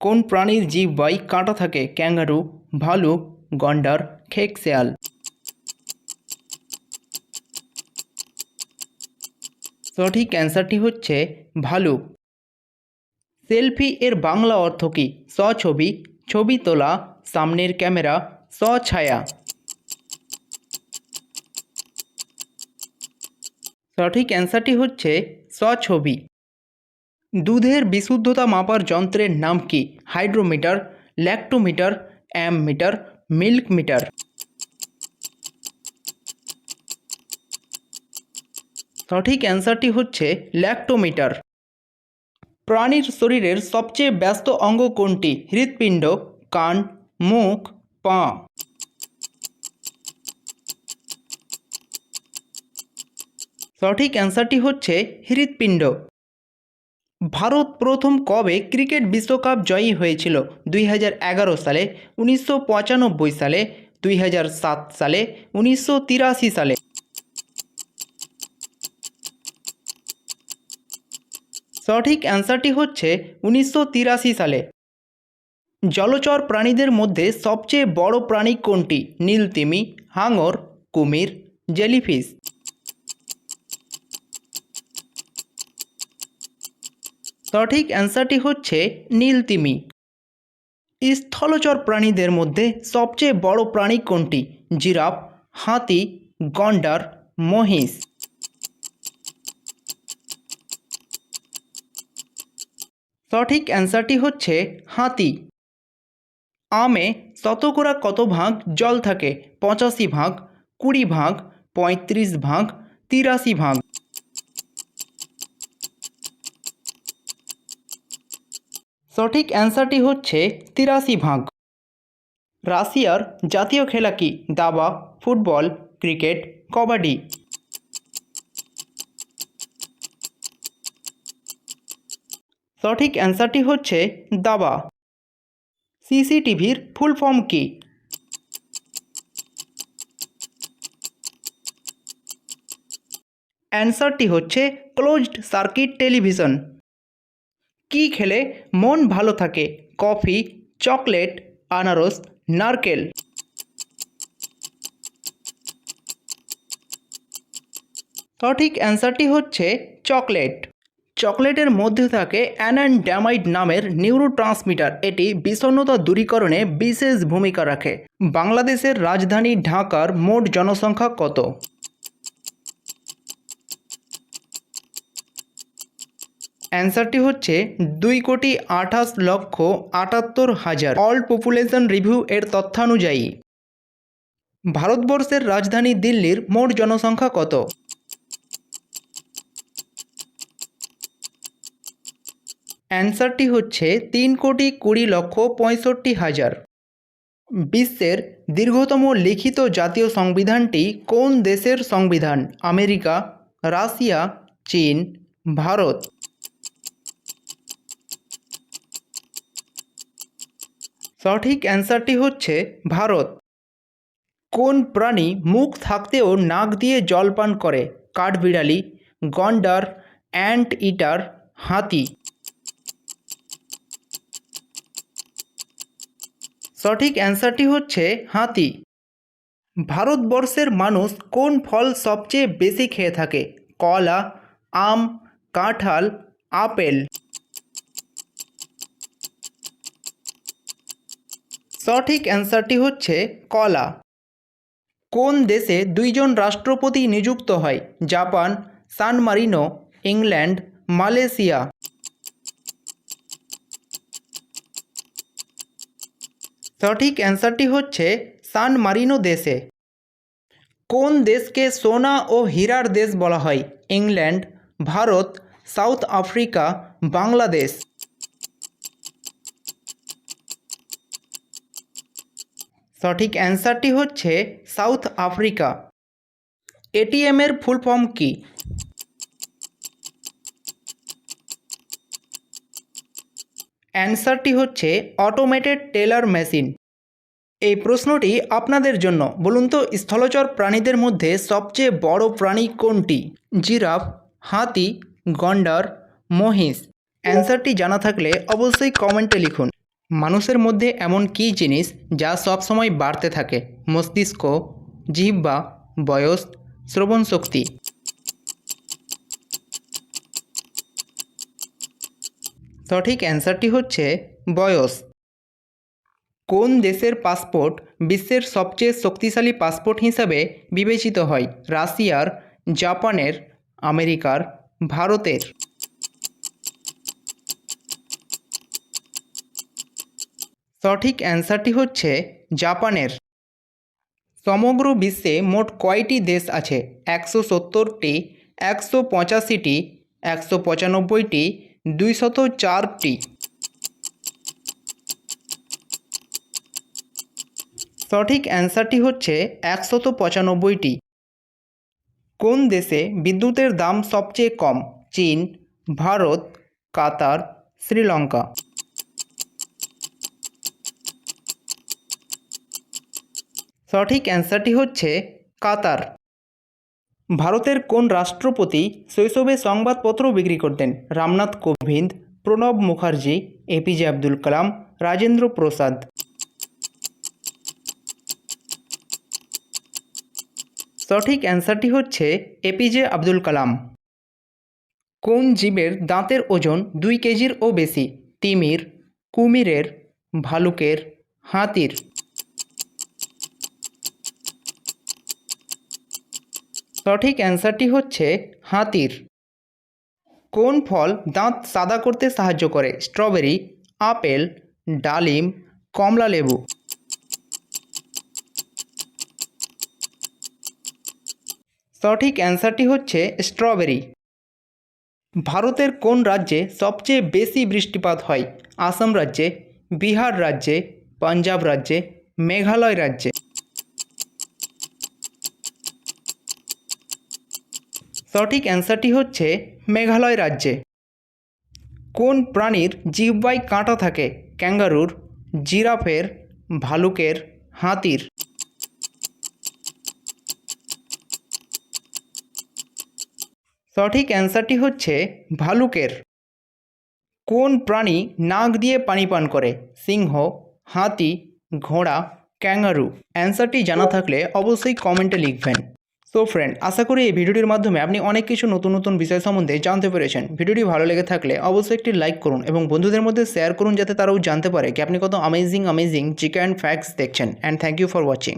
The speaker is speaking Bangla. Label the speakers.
Speaker 1: কোন প্রাণীর জীব জিহ্বায় কাঁটা থাকে? ক্যাঙ্গারু ভালুক গন্ডার, খেক, শেয়াল। সঠিক অ্যান্সারটি হচ্ছে ভালুক সেলফি এর বাংলা অর্থ কী? স্বছবি ছবি তোলা, সামনের ক্যামেরা স্বছায়া সঠিক অ্যান্সারটি হচ্ছে স্বছবি দুধের বিশুদ্ধতা মাপার যন্ত্রের নাম কি? Hydrometer, lactometer ammeter milk meter সঠিক অ্যান্সারটি হচ্ছে ল্যাক্টোমিটার। প্রাণীর শরীরের সবচেয়ে ব্যস্ত অঙ্গ কোনটি? হৃৎপিণ্ড, কান, মুখ, পা। সঠিক অ্যান্সারটি হচ্ছে হৃৎপিণ্ড। ভারত প্রথম কবে ক্রিকেট বিশ্বকাপ জয়ী হয়েছিল? দুই হাজার এগারো সালে, উনিশশো পঁচানব্বই সালে, দুই হাজার সাত সালে, উনিশশো তিরাশি সালে। সঠিক অ্যান্সারটি হচ্ছে উনিশশো তিরাশি সালে। জলচর প্রাণীদের মধ্যে সবচেয়ে বড় প্রাণী কোনটি? নীলতিমি, হাঙর, কুমির, জেলিফিশ। সঠিক অ্যান্সারটি হচ্ছে নীলতিমি। স্থলচর প্রাণীদের মধ্যে সবচেয়ে বড় প্রাণী কোনটি? জিরাফ, হাতি, গন্ডার, মহিষ। সঠিক অ্যান্সারটি হচ্ছে হাতি। আমে শতকরা কত ভাগ জল থাকে? পঁচাশি ভাগ, কুড়ি ভাগ, পঁয়ত্রিশ ভাগ, তিরাশি ভাগ। সঠিক অ্যান্সারটি হচ্ছে তিরাশি ভাগ। রাশিয়ার জাতীয় খেলা কি? দাবা, ফুটবল, ক্রিকেট, কবাডি। সঠিক অ্যান্সারটি হচ্ছে দাবা। সিসিটিভির ফুল ফর্ম কি? অ্যান্সারটি হচ্ছে ক্লোজড সার্কিট টেলিভিশন। কি খেলে মন ভালো থাকে? কফি, চকলেট, আনারস, নারকেল। সঠিক অ্যান্সারটি হচ্ছে চকলেট। চকলেটের মধ্যে থাকে অ্যানানড্যামাইড নামের নিউরোট্রান্সমিটার। এটি বিষণ্ণতা দূরীকরণে বিশেষ ভূমিকা রাখে। বাংলাদেশের রাজধানী ঢাকার মোট জনসংখ্যা কত? অ্যান্সারটি হচ্ছে দুই কোটি আঠাশ লক্ষ আটাত্তর হাজার। অল পপুলেশন রিভিউ এর তথ্যানুযায়ী। ভারতবর্ষের রাজধানী দিল্লির মোট জনসংখ্যা কত? অ্যান্সারটি হচ্ছে তিন কোটি কুড়ি লক্ষ পঁয়ষট্টি হাজার। বিশ্বের দীর্ঘতম লিখিত জাতীয় সংবিধানটি কোন দেশের সংবিধান? আমেরিকা, রাশিয়া, চীন, ভারত। সঠিক অ্যান্সারটি হচ্ছে ভারত। কোন প্রাণী মুখ থাকতেও নাক দিয়ে জল পান করে? কাঠবিড়ালি, গন্ডার, অ্যান্ট ইটার, হাতি। সঠিক অ্যান্সারটি হচ্ছে হাতি। ভারতবর্ষের মানুষ কোন ফল সবচেয়ে বেশি খেয়ে থাকে? কলা, আম, কাঁঠাল, আপেল। সঠিক অ্যান্সারটি হচ্ছে কলা। কোন দেশে দুইজন রাষ্ট্রপতি নিযুক্ত হয়? Japan, San Marino, England, Malaysia. সঠিক অ্যান্সারটি হচ্ছে সান মারিনো দেশে। কোন দেশকে সোনা ও হীরার দেশ বলা হয়? England, Bharat, South Africa, Bangladesh. সঠিক অ্যান্সারটি হচ্ছে সাউথ আফ্রিকা। এটিএমের ফুল ফর্ম কি? অ্যান্সারটি হচ্ছে অটোমেটেড টেলার মেশিন। এই প্রশ্নটি আপনাদের জন্য। বলুন তো, স্থলচর প্রাণীদের মধ্যে সবচেয়ে বড় প্রাণী কোনটি? জিরাফ, হাতি, গন্ডার, মহিষ। অ্যান্সারটি জানা থাকলে অবশ্যই কমেন্টে লিখুন। মানুষের মধ্যে এমন কী জিনিস যা সবসময় বাড়তে থাকে? মস্তিষ্ক জিহ্বা বয়স, শ্রবণ শক্তি। সঠিক অ্যান্সারটি হচ্ছে বয়স। কোন দেশের পাসপোর্ট বিশ্বের সবচেয়ে শক্তিশালী পাসপোর্ট হিসাবে বিবেচিত হয়? রাশিয়ার, জাপানের, আমেরিকার, ভারতের। সঠিক অ্যান্সারটি হচ্ছে জাপানের। সমগ্র বিশ্বে মোট কয়টি দেশ আছে? একশো সত্তরটি, একশো পঁচাশিটি, একশো পঁচানব্বইটি, দুইশত চারটি। সঠিক অ্যান্সারটি হচ্ছে একশত পঁচানব্বইটি। কোন দেশে বিদ্যুতের দাম সবচেয়ে কম? চীন, ভারত, কাতার, শ্রীলঙ্কা। সঠিক অ্যান্সারটি হচ্ছে কাতার। ভারতের কোন রাষ্ট্রপতি শৈশবে সংবাদপত্র বিক্রি করতেন? রামনাথ কোবিন্দ, প্রণব মুখার্জি এপিজে আব্দুল কালাম, রাজেন্দ্র প্রসাদ। সঠিক অ্যান্সারটি হচ্ছে এপিজে আব্দুল কালাম। কোন জীবের দাঁতের ওজন দুই কেজির ও বেশি? তিমির, কুমিরের, ভালুকের, হাতির। সঠিক অ্যান্সারটি হচ্ছে হাতির। কোন ফল দাঁত সাদা করতে সাহায্য করে? স্ট্রবেরি, আপেল, ডালিম, কমলা লেবু। সঠিক অ্যান্সারটি হচ্ছে স্ট্রবেরি। ভারতের কোন রাজ্যে সবচেয়ে বেশি বৃষ্টিপাত হয়? আসাম রাজ্যে, বিহার রাজ্যে, পাঞ্জাব রাজ্যে, মেঘালয় রাজ্যে। সঠিক অ্যান্সারটি হচ্ছে মেঘালয় রাজ্যে। কোন প্রাণীর জিহ্বায় কাঁটা থাকে? ক্যাঙ্গারুর, জিরাফের, ভালুকের, হাতির। সঠিক অ্যান্সারটি হচ্ছে ভালুকের। কোন প্রাণী নাক দিয়ে পানি পান করে? সিংহ, হাতি, ঘোড়া, ক্যাঙ্গারু। অ্যান্সারটি জানা থাকলে অবশ্যই কমেন্টে লিখবেন। সো ফ্রেন্ড আশা করি এই ভিডিওটির মাধ্যমে আপনি অনেক কিছু নতুন নতুন বিষয় সম্বন্ধে জানতে পেরেছেন। ভিডিওটি ভালো লেগে থাকলে অবশ্যই একটি লাইক করুন এবং বন্ধুদের মধ্যে শেয়ার করুন যাতে তারাও জানতে পারে কি আপনি কত অ্যামেজিং অ্যামেজিং চিকেন ফ্যাক্স দেখছেন। And thank you for watching